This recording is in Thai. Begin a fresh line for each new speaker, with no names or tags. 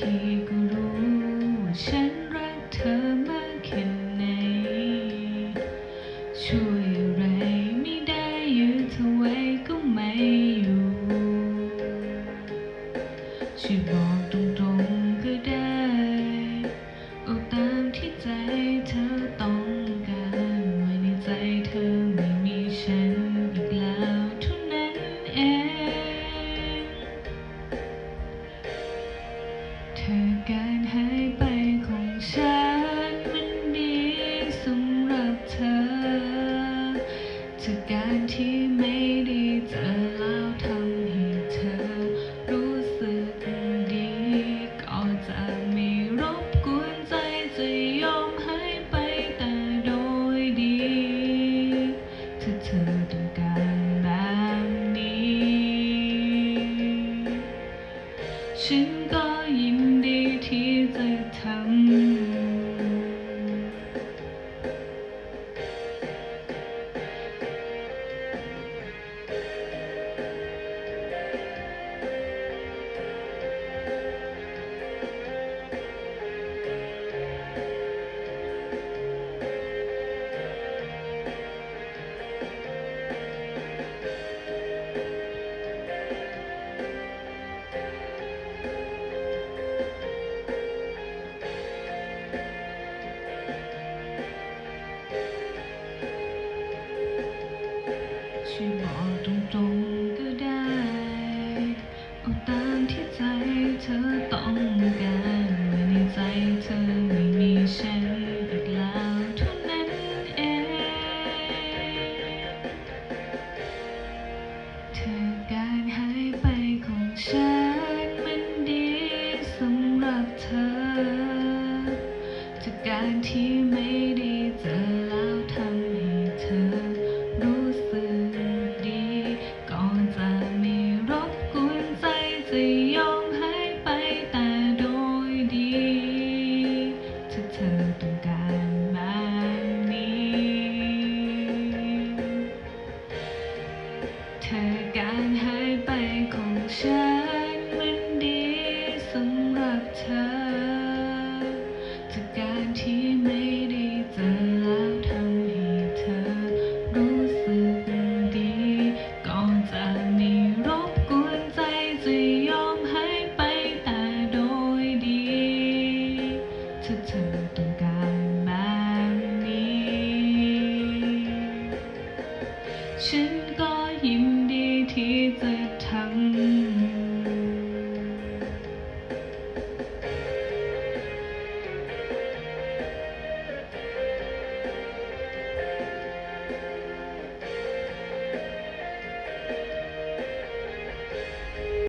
tears. 情歌一。sunshine. จากการที่ไม่ได้เจอแล้วทำให้เธอรู้สึกดี ก่อนจากนี้รบกวนใจจะยอมให้ไปแต่โดยดีถ้าเธอต้องการแบบนี้ ฉันก็ยินดีที่จะทำ